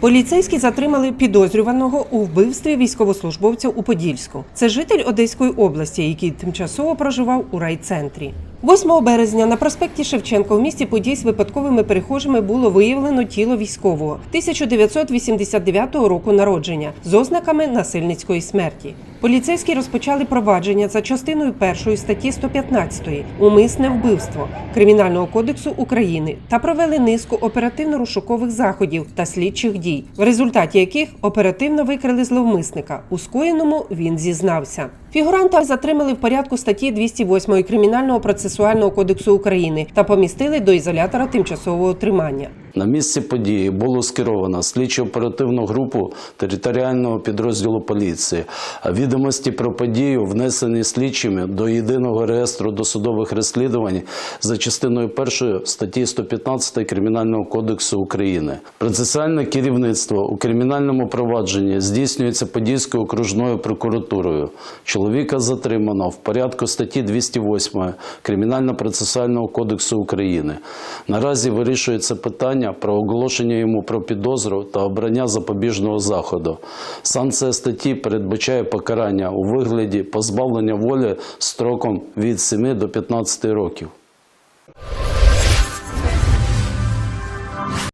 Поліцейські затримали підозрюваного у вбивстві військовослужбовця у Подільську. Це житель Одеської області, який тимчасово проживав у райцентрі. 8 березня на проспекті Шевченка у місті Подій з випадковими перехожими було виявлено тіло військового 1989 року народження з ознаками насильницької смерті. Поліцейські розпочали провадження за частиною першої статті 115 умисне вбивство Кримінального кодексу України та провели низку оперативно-розшукових заходів та слідчих дій, в результаті яких оперативно викрили зловмисника. У скоєному він зізнався. Фігуранта затримали в порядку статті 208 Кримінального процесуального кодексу України та помістили до ізолятора тимчасового тримання. На місці події було скеровано слідчо-оперативну групу територіального підрозділу поліції. Відомості про подію внесені слідчими до єдиного реєстру досудових розслідувань за частиною першої статті 115 Кримінального кодексу України. Процесуальне керівництво у кримінальному провадженні здійснюється Подільською окружною прокуратурою. Чоловіка затримано в порядку статті 208 Кримінально-процесуального кодексу України. Наразі вирішується питання про оголошення йому про підозру та обрання запобіжного заходу. Санкція статті передбачає покарання у вигляді позбавлення волі строком від 7 до 15 років.